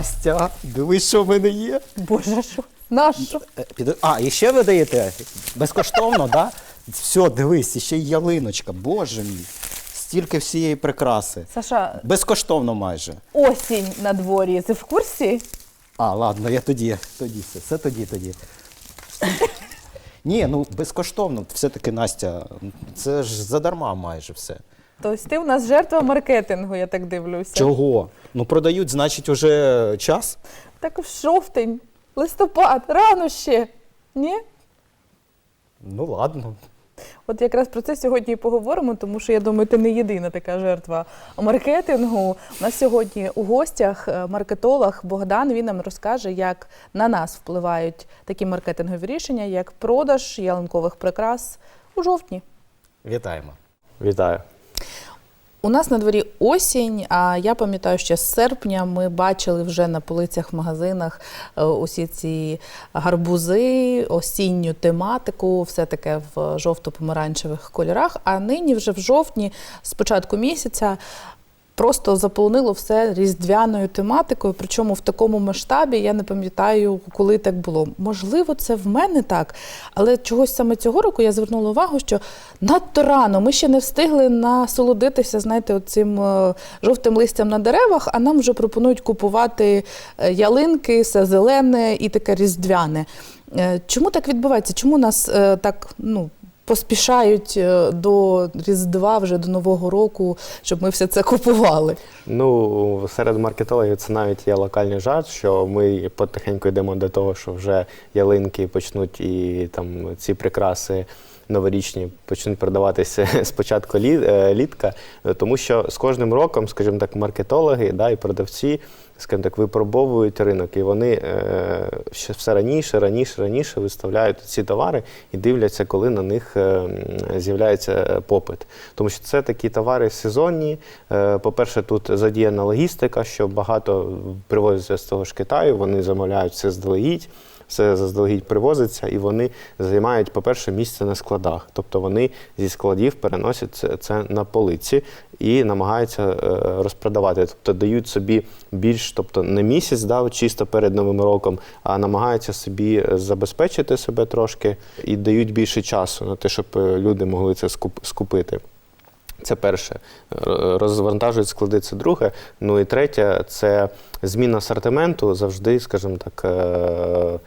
Настя, дивись, що в мене є. Боже, що? Нащо? Е, під- А, і ще ви даєте? Безкоштовно, да? Все, дивись, ще й ялиночка. Боже мій. Стільки всієї прикраси. Саша, Безкоштовно майже. осінь на дворі. Ти в курсі? А, ладно, я тоді. Тоді все. Все тоді, тоді. Ні, ну безкоштовно. Все-таки Настя, це ж задарма майже все. Тобто ти в нас жертва маркетингу, я так дивлюся. Чого? Ну продають, значить, уже час. Так в жовтень, листопад, рано ще. Ні? Ну ладно. От якраз про це сьогодні і поговоримо, тому що я думаю, ти не єдина така жертва маркетингу. У нас сьогодні у гостях е, маркетолог Богдан. Він нам розкаже, як на нас впливають такі маркетингові рішення, як продаж ялинкових прикрас у жовтні. Вітаємо. Вітаю. У нас на дворі осінь, а я пам'ятаю, що з серпня ми бачили вже на полицях в магазинах е, усі ці гарбузи, осінню тематику, все таке в жовто-помаранчевих кольорах. А нині вже в жовтні, з початку місяця, просто заполонило все різдвяною тематикою. Причому в такому масштабі я не пам'ятаю, коли так було. Можливо, це в мене так, але чогось саме цього року я звернула увагу, що надто рано ми ще не встигли насолодитися, знаєте, цим жовтим листям на деревах, а нам вже пропонують купувати е, ялинки, все зелене і таке різдвяне. Е, Чому так відбувається? Чому нас е, так ну, поспішають е, до Різдва, вже до Нового року, щоб ми все це купували? Ну, серед маркетологів це навіть є локальний жарт, що ми потихеньку йдемо до того, що вже ялинки почнуть і там ці прикраси новорічні почнуть продаватися з початку лі- е, літка. Е, Тому що з кожним роком, скажімо так, маркетологи да, і продавці, скажімо так, випробовують ринок, і вони е, ще все раніше, раніше, раніше виставляють ці товари і дивляться, коли на них е, з'являється попит. Тому що це такі товари сезонні. Е, По-перше, тут задіяна логістика, що багато привозиться з того ж Китаю, вони замовляють все здалегідь. Все заздалегідь привозиться, і вони займають, по-перше, місце на складах. Тобто вони зі складів переносять це, це на полиці і намагаються е, розпродавати. Тобто дають собі більш, тобто не місяць, да, чисто перед Новим роком, а намагаються собі забезпечити себе трошки і дають більше часу на те, щоб е, люди могли це скуп- скупити. Це перше. Розвантажують склади, це друге. Ну і третє це зміна асортименту завжди, скажімо так, е,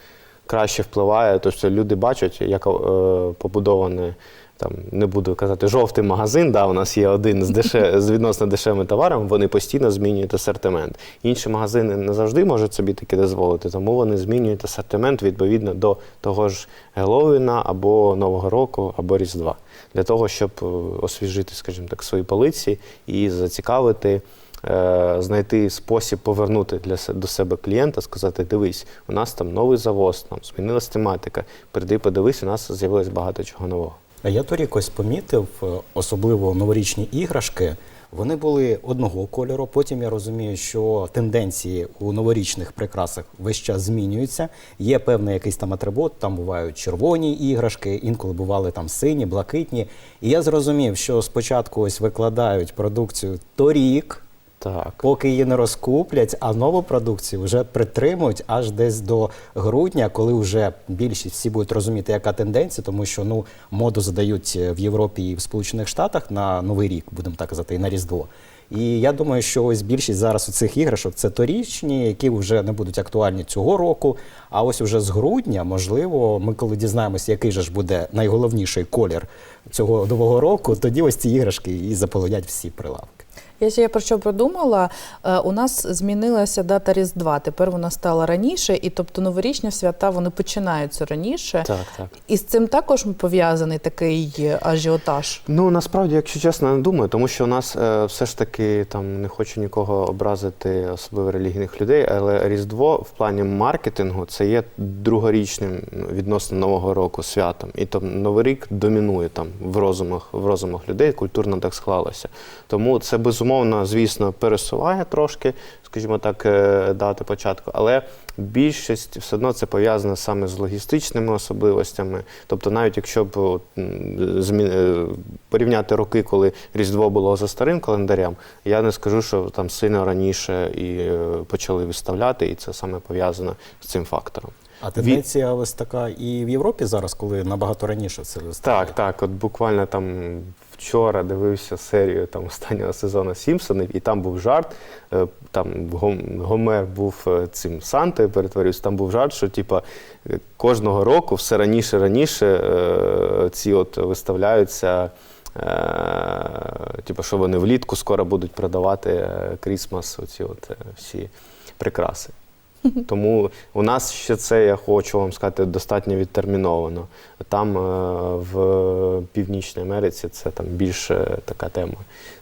краще впливає. Тобто люди бачать, як побудоване побудований, там, не буду казати, жовтий магазин, да, у нас є один з, деше, з відносно дешевими товарами, вони постійно змінюють асортимент. Інші магазини не завжди можуть собі таке дозволити, тому вони змінюють асортимент відповідно до того ж Геловіна або Нового року, або Різдва. Для того, щоб е, освіжити, скажімо так, свої полиці і зацікавити, е, знайти спосіб повернути для до себе клієнта, сказати: дивись, у нас там новий завоз, там змінилась тематика. Прийди, подивись, у нас з'явилось багато чого нового. А я торік ось помітив, е, особливо новорічні іграшки. Вони були одного кольору. Потім я розумію, що тенденції у новорічних прикрасах весь час змінюються. Є певний якийсь там атрибут, там бувають червоні іграшки, інколи бували там сині, блакитні. І я зрозумів, що спочатку ось викладають продукцію торік. Так. Поки її не розкуплять, а нову продукцію вже притримують аж десь до грудня, коли вже більшість всі будуть розуміти, яка тенденція, тому що ну моду задають в Європі і в Сполучених Штатах на Новий рік, будемо так казати, і на Різдво. І я думаю, що ось більшість зараз у цих іграшок це торічні, які вже не будуть актуальні цього року. А ось уже з грудня, можливо, ми коли дізнаємося, який же ж буде найголовніший колір цього нового року, тоді ось ці іграшки і заполонять всі прилавки. Я ще про що подумала. Е, У нас змінилася дата Різдва. Тепер вона стала раніше, і тобто новорічні свята вони починаються раніше. Так, так. І з цим також пов'язаний такий е, ажіотаж. Ну насправді, якщо чесно, не думаю, тому що у нас е, все ж таки там не хочу нікого образити, особливо релігійних людей, але Різдво в плані маркетингу це є другорічним відносно Нового року святом. І там Новий рік домінує там в розумах, в розумах людей, культурно так склалося. Тому це безумовно, звісно, пересуває трошки, скажімо так, е, дати початку. Але більшість все одно це пов'язано саме з логістичними особливостями. Тобто, навіть якщо б е, порівняти роки, коли Різдво було за старим календарем, я не скажу, що там сильно раніше і е, почали виставляти, і це саме пов'язано з цим фактором. А тенденція ось така і в Європі зараз, коли набагато раніше це виставляє. Так, так. От буквально там вчора дивився серію там останнього сезону Сімпсонів, і там був жарт. е, Там Гомер був е, цим Сантою перетворився. Там був жарт, що типа е, кожного року все раніше раніше ці от виставляються. Типу, що вони влітку скоро будуть продавати Крісмас, оці от всі прикраси. Тому у нас ще це, я хочу вам сказати, достатньо відтерміновано. Там е, в Північній Америці це там більше така тема.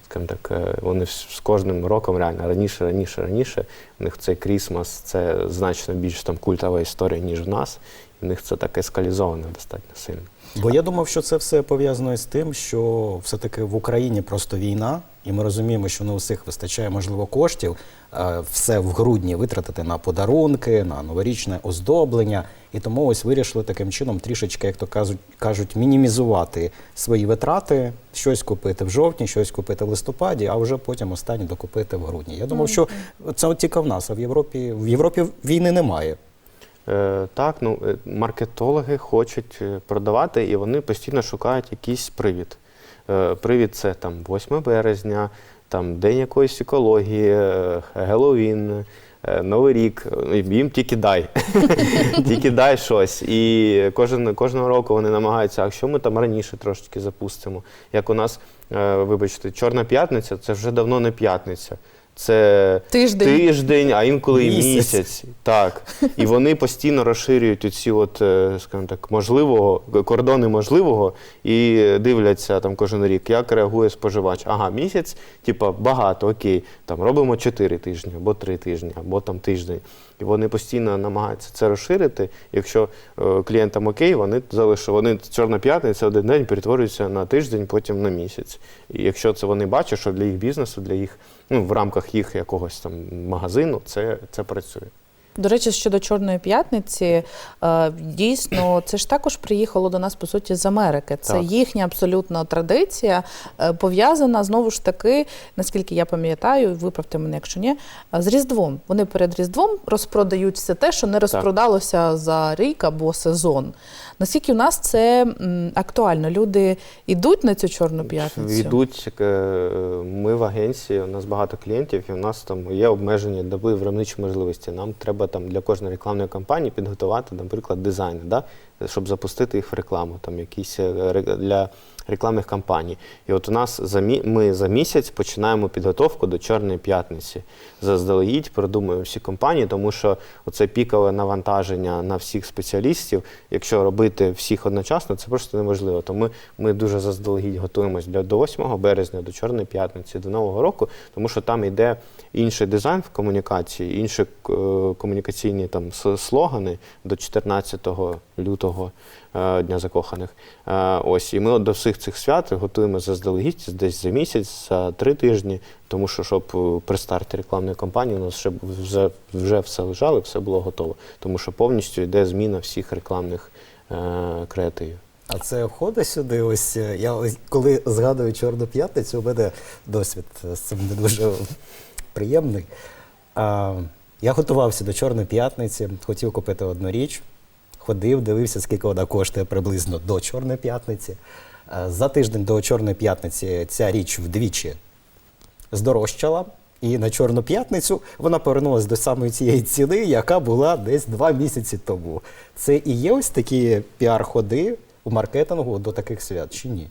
Скажімо так, е, вони з кожним роком реально раніше, раніше, раніше. У них цей Крісмас це значно більш там культова історія, ніж в нас. І в них це так ескалізовано достатньо сильно. Бо я думав, що це все пов'язано із тим, що все-таки в Україні просто війна, і ми розуміємо, що не у всіх вистачає, можливо, коштів е, все в грудні витратити на подарунки, на новорічне оздоблення. І тому ось вирішили таким чином трішечки, як то кажуть, кажуть, мінімізувати свої витрати, щось купити в жовтні, щось купити в листопаді, а вже потім останнє докупити в грудні. Я думав, що це тільки в нас, а в Європі в Європі війни немає. Е, так, ну е, маркетологи хочуть е, продавати, і вони постійно шукають якийсь привід. Привід це там 8 березня, там День якоїсь екології, Геловін, Новий рік. Їм тільки дай. тільки дай щось. І кожен, кожного року вони намагаються, а що ми там раніше трошечки запустимо. Як у нас, вибачте, Чорна п'ятниця це вже давно не п'ятниця. Це Тиждень. тиждень, а інколи і Місяць. місяць. Так. І вони постійно розширюють оці, от, е, скажімо так, можливого, кордони можливого і дивляться там кожен рік, як реагує споживач. Ага, місяць, типа, багато, окей, там робимо 4 тижні, або 3 тижні, або там тиждень. І вони постійно намагаються це розширити. Якщо е, клієнтам окей, вони залишили, вони чорна п'ятниця один день перетворюються на тиждень, потім на місяць. І якщо це вони бачать, що для їх бізнесу, для їх, ну, в рамках їх якогось там магазину, це, це працює. До речі, щодо Чорної п'ятниці, е, дійсно, це ж також приїхало до нас по суті з Америки. Це Так. їхня абсолютно традиція, е, пов'язана знову ж таки, наскільки я пам'ятаю, виправте мене, якщо ні, е, з Різдвом. Вони перед Різдвом розпродають все те, що не розпродалося за рік або сезон. Наскільки у нас це актуально? Люди йдуть на цю Чорну п'ятницю? Йдуть, е, ми в агенції, у нас багато клієнтів, і у нас там є обмежені доби виробничі можливості. Нам треба там для кожної рекламної кампанії підготувати, наприклад, дизайн, да? щоб запустити їх в рекламу, там якісь е, для рекламних кампаній. І от у нас за мі... ми за місяць починаємо підготовку до Чорної п'ятниці. Заздалегідь продумуємо всі компанії, тому що оце пікове навантаження на всіх спеціалістів. Якщо робити всіх одночасно, це просто неможливо. Тому ми дуже заздалегідь готуємось для до 8 березня, до Чорної п'ятниці, до Нового року, тому що там йде інший дизайн в комунікації, інші е, комунікаційні там слогани до 14 лютого Дня закоханих. Е, Ось і ми до всіх цих свят готуємо заздалегідь десь за місяць, за три тижні, тому що щоб е, при старті рекламної кампанії у нас ще вже, вже все лежало, все було готово. Тому що повністю йде зміна всіх рекламних е, креативів. А це входить сюди. Ось е, я коли згадую Чорну п'ятницю, у мене досвід е, з цим не дуже приємний. А, я готувався до Чорної п'ятниці, хотів купити одну річ, ходив, дивився, скільки вона коштує приблизно до Чорної п'ятниці. Е, За тиждень до Чорної п'ятниці ця річ вдвічі здорожчала. І на Чорну п'ятницю вона повернулася до самої цієї ціни, яка була десь два місяці тому. Це і є ось такі піар-ходи у маркетингу до таких свят, чи ні?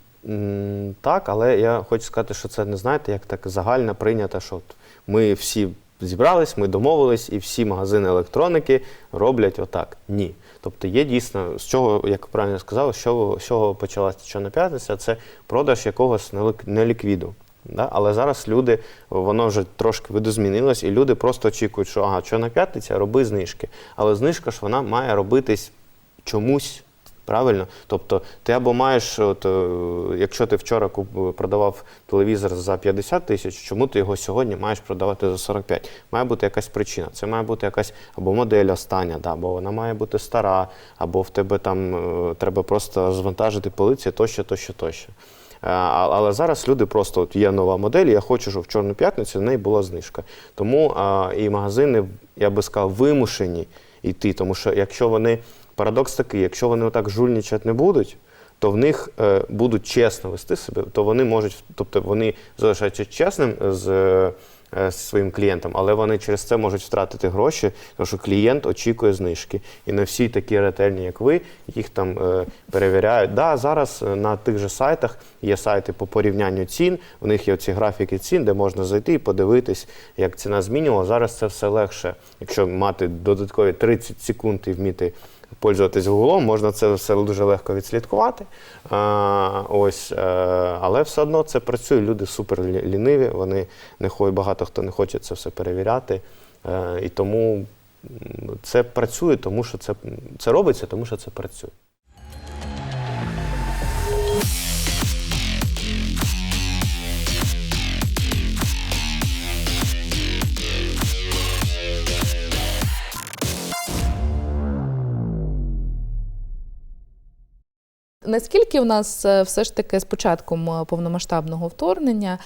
Так, але я хочу сказати, що це не знаєте, як так загально прийнято, що ми всі зібрались, ми домовились, і всі магазини електроніки роблять отак. Ні. Тобто є дійсно, з чого, як правильно сказав, з чого, почалася Чорна п'ятниця, це продаж якогось неліквіду. Да? Але зараз люди, воно вже трошки видозмінилось, і люди просто очікують, що ага, Чорна п'ятниця, роби знижки. Але знижка ж вона має робитись чомусь Правильно? Тобто, ти або маєш, от, е, якщо ти вчора продавав телевізор за 50 тисяч, чому ти його сьогодні маєш продавати за 45? Має бути якась причина. Це має бути якась або модель остання, да, або вона має бути стара, або в тебе там е, треба просто звантажити полиці тощо, тощо, тощо. Е, а- Але зараз люди просто от є нова модель, я хочу, щоб в Чорну п'ятницю в неї була знижка. Тому а, і магазини, я би сказав, вимушені йти. Тому що якщо вони парадокс такий, якщо вони отак жульничати не будуть, то в них е, будуть чесно вести себе, то вони можуть, тобто вони залишаються чесним з, е, е, з своїм клієнтом, але вони через це можуть втратити гроші, тому що клієнт очікує знижки. І не всі такі ретельні, як ви, їх там е, перевіряють. Да, зараз е, на тих же сайтах є сайти по порівнянню цін. У них є оці графіки цін, де можна зайти і подивитись, як ціна змінювала. Зараз це все легше. Якщо мати додаткові 30 секунд і вміти пользуватись Google, можна це все дуже легко відслідкувати. А, ось, е, але все одно це працює. Люди супер ліниві, вони не ходять, багато хто не хоче це все перевіряти. Е, і тому це працює, тому що це, це робиться, тому що це працює. Наскільки в нас е, все ж таки з початком е, повномасштабного вторгнення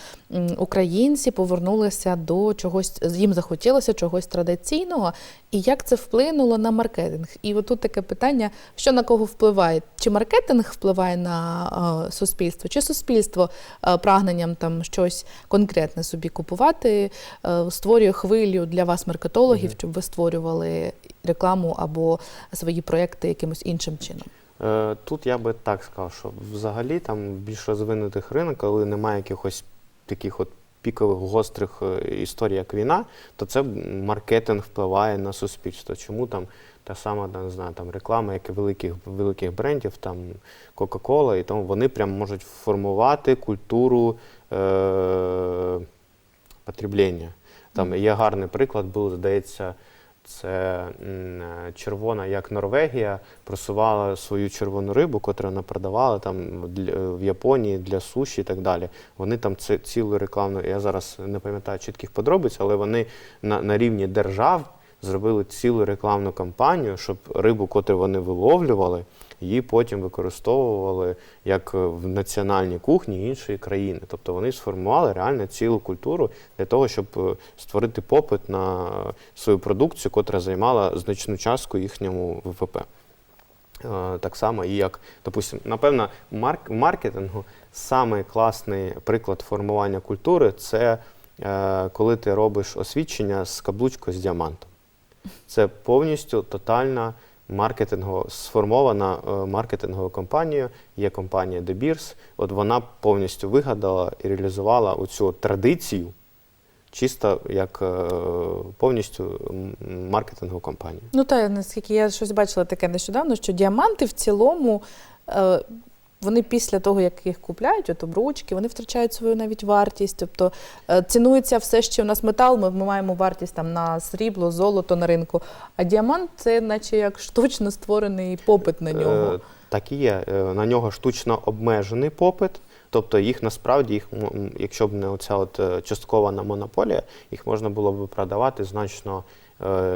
українці повернулися до чогось, їм захотілося чогось традиційного, і як це вплинуло на маркетинг? І отут таке питання: що на кого впливає? Чи маркетинг впливає на е, суспільство, чи суспільство прагненням там щось конкретне собі купувати, створює хвилю для вас, маркетологів, щоб ви створювали рекламу або свої проекти якимось іншим чином? Е, Тут я би так сказав, що взагалі там більш розвинутих ринок, коли немає якихось таких от пікових гострих е, історій, як війна, то це маркетинг впливає на суспільство. Чому там та сама не знаю, там реклама, як і великих великих брендів, там Coca-Cola, і тому вони прям можуть формувати культуру е- потреблення. Там є гарний приклад, був, здається, це червона, як Норвегія, просувала свою червону рибу, котру вона продавала там в Японії для суші і так далі. Вони там це цілу рекламну, я зараз не пам'ятаю чітких подробиць, але вони на, на рівні держав зробили цілу рекламну кампанію, щоб рибу, котру вони виловлювали, її потім використовували як е, в національній кухні іншої країни. Тобто вони сформували реально цілу культуру для того, щоб е, створити попит на свою продукцію, котра займала значну частку їхньому ВВП. Е, Так само і як, допустим, напевно, марк, маркетингу самий класний приклад формування культури це е, коли ти робиш освідчення з каблучкою з діамантом. Це повністю тотальна маркетингова, сформована е, маркетингова компанія. Є компанія Дебірс. От вона повністю вигадала і реалізувала оцю традицію, чисто як е, повністю маркетингову компанію. Ну та наскільки я щось бачила таке нещодавно, що діаманти в цілому. Вони після того, як їх купляють, от обручки, вони втрачають свою навіть вартість. Тобто е, цінується все, що у нас метал, ми, маємо вартість там на срібло, золото на ринку. А діамант це наче як штучно створений попит на нього. Е, Так і є. Е, На нього штучно обмежений попит. Тобто їх насправді, їх, якщо б не оця от часткована монополія, їх можна було б продавати значно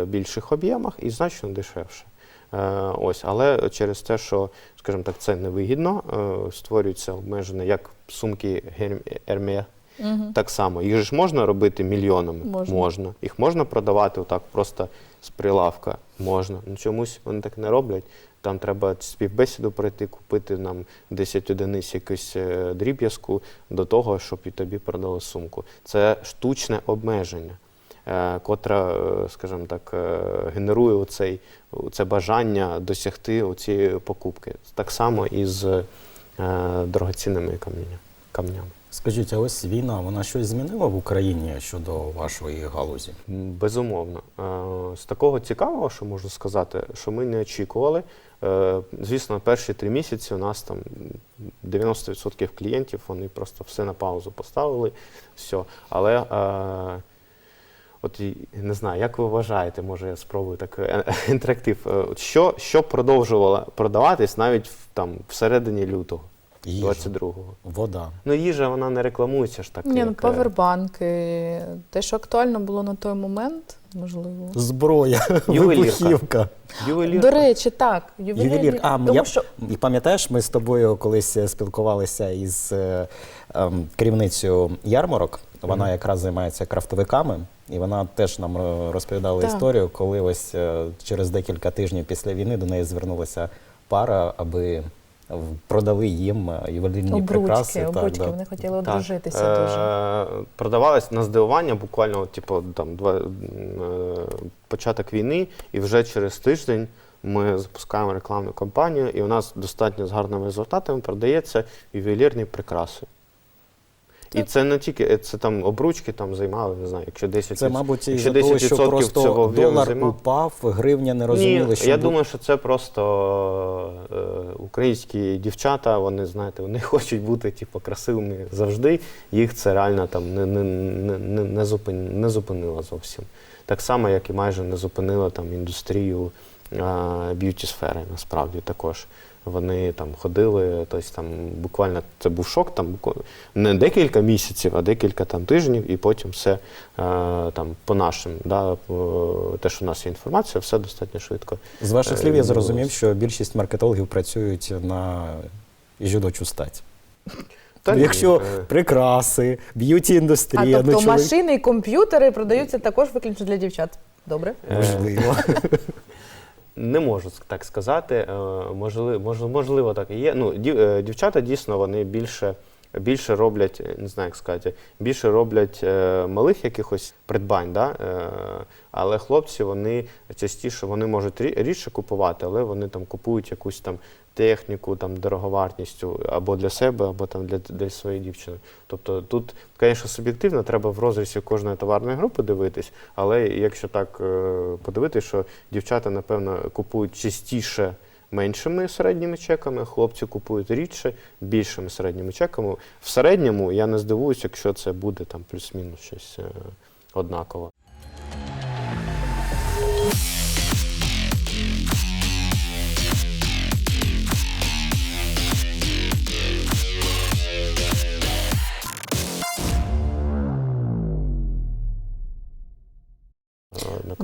більших об'ємах і значно дешевше. Е, Ось, але через те, що, скажімо так, це невигідно, е, створюються обмежені як сумки Hermès, Угу. так само. Їх ж можна робити мільйонами? Можна. Їх можна продавати отак просто з прилавка? Можна. Ну чомусь вони так не роблять. Там треба співбесіду пройти, купити нам 10 одиниць якусь е, дріб'язку до того, щоб і тобі продали сумку. Це штучне обмеження, е, котре, е, скажімо так, е, генерує оцей, це бажання досягти цієї покупки. Так само і з дорогоцінними камнями. Скажіть, а ось війна, вона щось змінила в Україні щодо вашої галузі? Безумовно. З такого цікавого, що можу сказати, що ми не очікували. Звісно, перші три місяці у нас там 90% клієнтів вони просто все на паузу поставили. Все. Але От не знаю, як ви вважаєте, може я спробую так е, інтерактив. Е, от Що, що продовжувало продаватись навіть в, там всередині лютого, Їжа. 22-го? Вода. Ну, їжа вона не рекламується ж так. Ні, ну як, е, павербанки, те, що актуально було на той момент, можливо. Зброя, Ювелірка. вибухівка. ювелір. До речі, так, ювелірні, Ювелір. А, тому я, що І пам'ятаєш, ми з тобою колись е, спілкувалися із е, ем, керівницею ярмарок. Вона якраз займається крафтовиками, і вона теж нам розповідала Так. історію, коли ось е, через декілька тижнів після війни до неї звернулася пара, аби продали їм е, ювелірні обручки, прикраси. обручки, так, да. вони хотіли Так, одружитися дуже. е, Продавались на здивування буквально, типу, там, два, е, початок війни, і вже через тиждень ми запускаємо рекламну кампанію, і у нас достатньо з гарними результатами продається ювелірні прикраси. І це не тільки е, це там обручки там займали, не знаю, якщо 10%. Це, мабуть, якщо із-за того, що 10% просто цього об'єму долар займав. упав, гривня не розуміли, Ні, що я бу- думаю, що це просто е, українські дівчата, вони, знаєте, вони хочуть бути типу, красивими завжди. Їх це реально там не, не, не, не, не, зупин, не зупинило зовсім. Так само, як і майже не зупинило там індустрію б'юті сфери, насправді також. Вони там ходили, тобто там буквально це був шок, там не декілька місяців, а декілька там тижнів, і потім все е, там по нашим, да, те, що у нас є інформація, все достатньо швидко. З ваших е, слів я зрозумів, що більшість маркетологів працюють на жіночу стать. Та Якщо е, прикраси, б'юті А індустрія, тобто ну чоловік... машини і комп'ютери продаються також виключно для дівчат. Добре? е, можливо. Не можу так сказати. Е, Можливо, можливо, так і є. Ну, е, дівчата дійсно вони більше, більше роблять, е, не знаю, як сказати, більше роблять е, малих якихось придбань, да? е, але хлопці вони частіше вони можуть рідше купувати, але вони там купують якусь там техніку там дороговартністю або для себе, або там для, для своєї дівчини. Тобто тут, звісно, суб'єктивно, треба в розрізі кожної товарної групи дивитись, але якщо так подивитись, що дівчата, напевно, купують частіше меншими середніми чеками, хлопці купують рідше, більшими середніми чеками. В середньому я не здивуюся, якщо це буде там плюс-мінус щось е, однаково.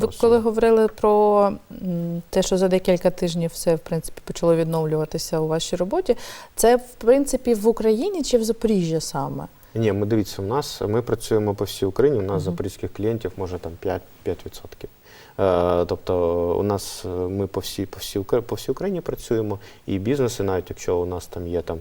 Ви коли говорили про те, що за декілька тижнів все в принципі почало відновлюватися у вашій роботі, це в принципі в Україні чи в Запоріжжі саме? Ні, ми дивіться, у нас ми працюємо по всій Україні. У нас Мгм. запорізьких клієнтів може там 5%. 5%. Е, тобто у нас е, ми по всій, по, всій, по всій Україні працюємо, і бізнеси, навіть якщо у нас там є там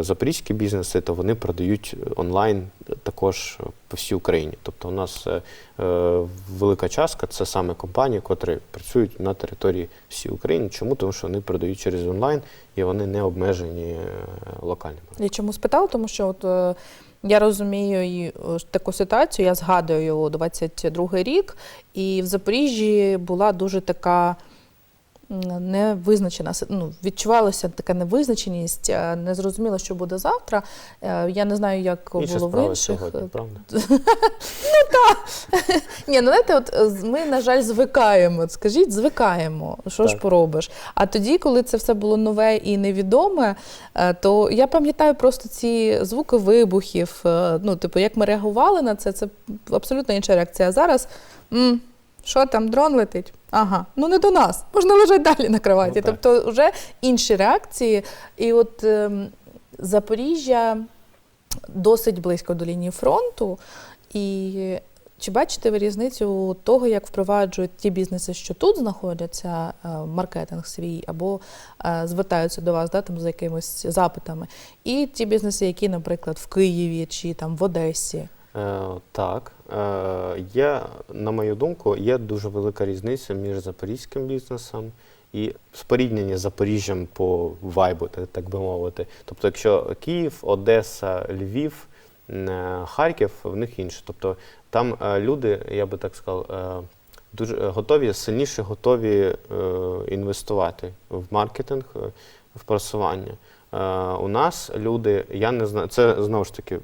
запорізькі бізнеси, то вони продають онлайн також по всій Україні. Тобто у нас е, е, велика частка це саме компанії, котрі працюють на території всієї України. Чому? Тому що вони продають через онлайн і вони не обмежені е, локальними. Я чому спитала? Тому що от е, я розумію е, таку ситуацію, я згадую 22-й рік, і в Запоріжжі була дуже така. Невизначена ну, відчувалася така невизначеність, е, не зрозуміло, що буде завтра. Е, Я не знаю, як Інша було в інших. сьогодні, правда? Ні, ну знаєте, от е, ми, на жаль, звикаємо. Скажіть, звикаємо. Що ж поробиш? А тоді, коли це все було нове і невідоме, то я пам'ятаю просто ці звуки вибухів. Ну, типу, як ми реагували на це, це абсолютно інша реакція. А зараз. м, що там, дрон летить? Ага, ну не до нас, можна лежати далі на кроваті. Ну, тобто вже інші реакції. І от ем, Запоріжжя досить близько до лінії фронту. І чи бачите ви різницю того, як впроваджують ті бізнеси, що тут знаходяться, е, маркетинг свій, або е, звертаються до вас да, там, за якимись запитами, і ті бізнеси, які, наприклад, в Києві чи там в Одесі? Е, так, е, є, на мою думку, є дуже велика різниця між запорізьким бізнесом і споріднення з Запоріжжям по вайбу, так, би мовити. Тобто, якщо Київ, Одеса, Львів, е, Харків, в них інше. Тобто там люди, я би так сказав, дуже готові, сильніше готові інвестувати в маркетинг, в просування. У нас люди, я не знаю, це знову ж таки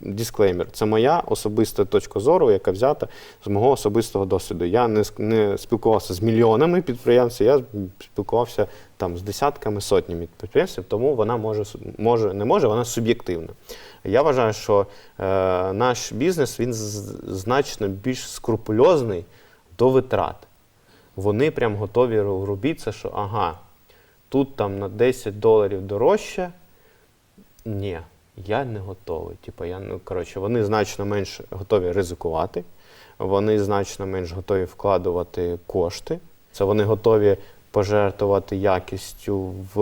дисклеймер. Це моя особиста точка зору, яка взята з мого особистого досвіду. Я не, не спілкувався з мільйонами підприємців, я спілкувався там з десятками, сотнями підприємців, тому вона може, може не може, вона суб'єктивна. Я вважаю, що е, наш бізнес він значно більш скрупульозний до витрат. Вони прям готові робити що ага, тут там на 10 доларів дорожче. Ні, я не готовий. Типу, я, ну, коротше, вони значно менш готові ризикувати, вони значно менш готові вкладувати кошти. Це вони готові пожертвувати якістю в,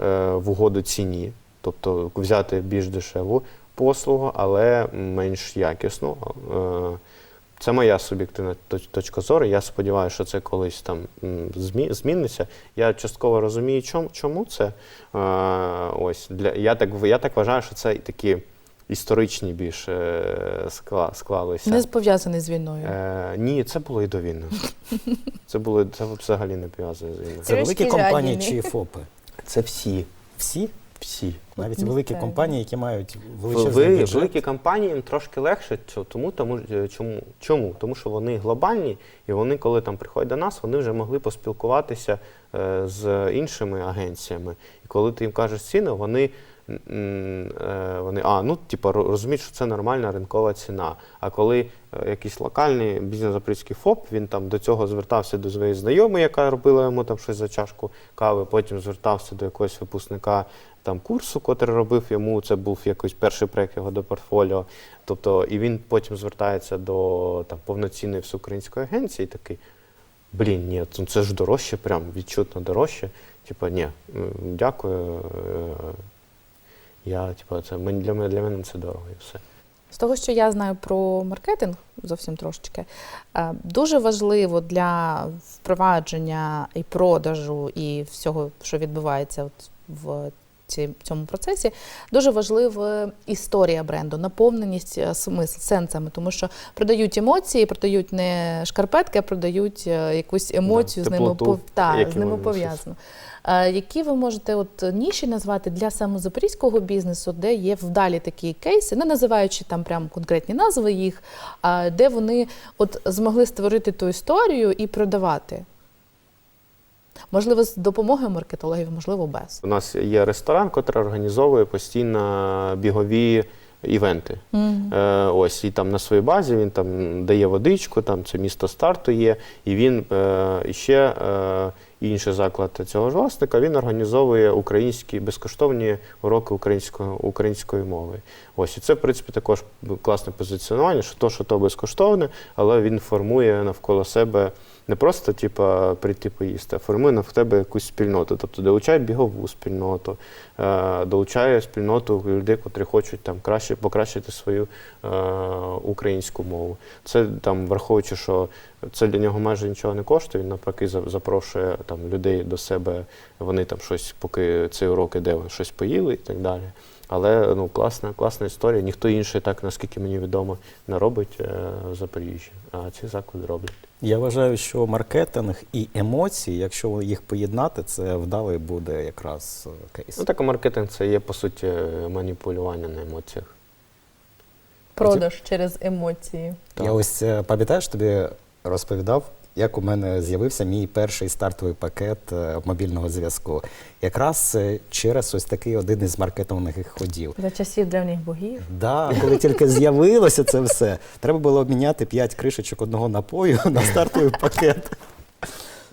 е, в угоду ціні, тобто взяти більш дешеву послугу, але менш якісну. Це моя суб'єктивна точка зору. Я сподіваюся, що це колись там зміниться. Я частково розумію, чому, це. Е, ось для я так я так вважаю, що це такі історичні більш е, скла, склалися. Не пов'язаний з війною. Е, ні, це було і до війни. Це було це взагалі не пов'язано з війною. Це великі компанії чи ФОПи? Це всі. Всі? Всі. Навіть великі компанії, які мають Ви, величезний бюджет. великі компанії їм трошки легше. Тому, тому, е, чому? чому? Тому що вони глобальні, і вони, коли там приходять до нас, вони вже могли поспілкуватися е, з іншими агенціями. І коли ти їм кажеш ціни, вони. е, Вони, а, ну, типу, розуміють, що це нормальна ринкова ціна. А коли е, якийсь локальний бізнес-запорізький ФОП, він там до цього звертався до своєї знайомої, яка робила йому там щось за чашку кави, потім звертався до якогось випускника там курсу, котрий робив йому. Це був якийсь перший проект його до портфоліо. Тобто, і він потім звертається до там повноцінної всеукраїнської агенції, і такий. Блін, ні, це- це ж дорожче, прям відчутно дорожче. Типа, ні, дякую. е, Я, типа, це для мене для мене це дорого і все. З того, що я знаю про маркетинг, зовсім трошечки, е, дуже важливо для впровадження і продажу, і всього, що відбувається от в цьому процесі, дуже важлива історія бренду, наповненість е, смисл, сенсами, тому що продають емоції, продають не шкарпетки, а продають е, якусь емоцію з ними теплоту, та, з ними пов'язано. Е, Які ви можете от ніші назвати для самозапорізького бізнесу, де є вдалі такі кейси, не називаючи там прям конкретні назви їх, а де вони от змогли створити ту історію і продавати? Можливо, з допомогою маркетологів, можливо, без. У нас є ресторан, який організовує постійно бігові івенти. Е, ось і там на своїй базі він там дає водичку, там це місто старту є, і він е, ще е, інший заклад цього ж власника. Він організовує українські безкоштовні уроки української української мови. Ось і це, в принципі, також класне позиціонування, що то, що то безкоштовне, але він формує навколо себе. Не просто типа прийти поїсти, а формує на в тебе якусь спільноту. Тобто долучає бігову спільноту, е, долучає спільноту людей, котрі хочуть там краще покращити свою е, українську мову. Це там, враховуючи, що це для нього майже нічого не коштує. Він навпаки за- запрошує там людей до себе. Вони там щось, поки цей урок іде, вони щось поїли і так далі. Але ну класна, класна історія. Ніхто інший, так наскільки мені відомо, не робить е, в Запоріжжі, а ці заклади роблять. Я вважаю, що маркетинг і емоції, якщо їх поєднати, це вдалий буде якраз е, кейс. Ну так, маркетинг це є по суті маніпулювання на емоціях. Продаж через емоції. Я ось е, пам'ятаєш, тобі розповідав, як у мене з'явився мій перший стартовий пакет е, мобільного зв'язку. Якраз е, через ось такий один із маркетингових ходів. За часів древніх богів. Да, коли тільки з'явилося це все, треба було обміняти 5 кришечок одного напою на стартовий пакет.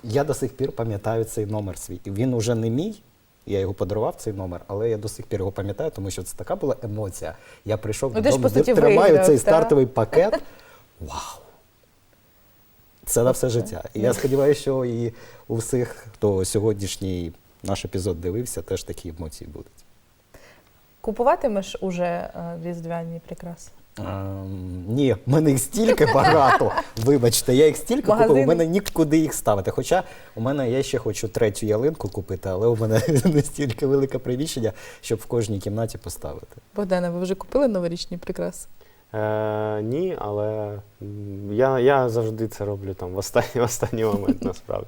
Я до сих пір пам'ятаю цей номер свій. Він уже не мій. Я його подарував цей номер, але я до сих пір його пам'ятаю, тому що це така була емоція. Я прийшов Ну, додому, тримаю виграв, цей та? стартовий пакет. Вау! Це на все життя. І я сподіваюся, що і у всіх, хто сьогоднішній наш епізод дивився, теж такі емоції будуть. Купуватимеш уже е, різдвяні прикраси? Ем, ні, в мене їх стільки багато. Вибачте, я їх стільки купив, у мене нікуди їх ставити. Хоча у мене я ще хочу третю ялинку купити, але у мене не стільки велике приміщення, щоб в кожній кімнаті поставити. Богдана, ви вже купили новорічні прикраси? Е, ні, але я, я завжди це роблю там в останній, в останній момент насправді.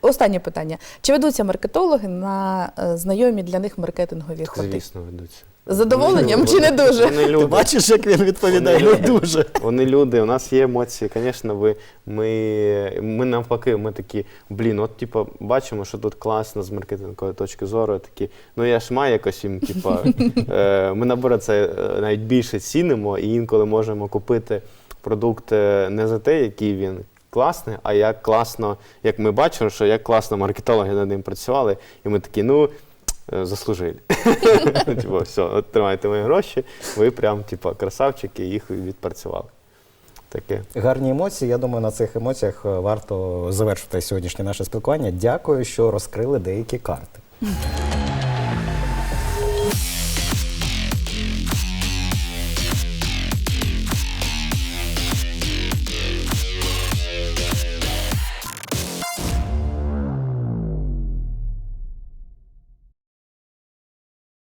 Останнє питання: чи ведуться маркетологи на е, знайомі для них маркетингові ходи? Звісно, ведуться. З задоволенням чи не дуже? Вони Ти люди. бачиш, як він відповідає? Вони Не дуже. Вони люди, у нас є емоції. Звісно, ви, ми, ми навпаки, ми такі, блін, от типу, бачимо, що тут класно з маркетингової точки зору. Такі, ну я ж маю якось їм, типу, е, ми наоборот це е, навіть більше цінимо і інколи можемо купити продукт е, не за те, який він. Класний, а як класно, як ми бачимо, що як класно маркетологи над ним працювали, і ми такі, ну заслужили. Типу, все, от тримайте мої гроші, ви прям, типу, красавчики, їх відпрацювали. Таке. Гарні емоції. Я думаю, на цих емоціях е, варто завершити сьогоднішнє наше спілкування. Дякую, що розкрили деякі карти.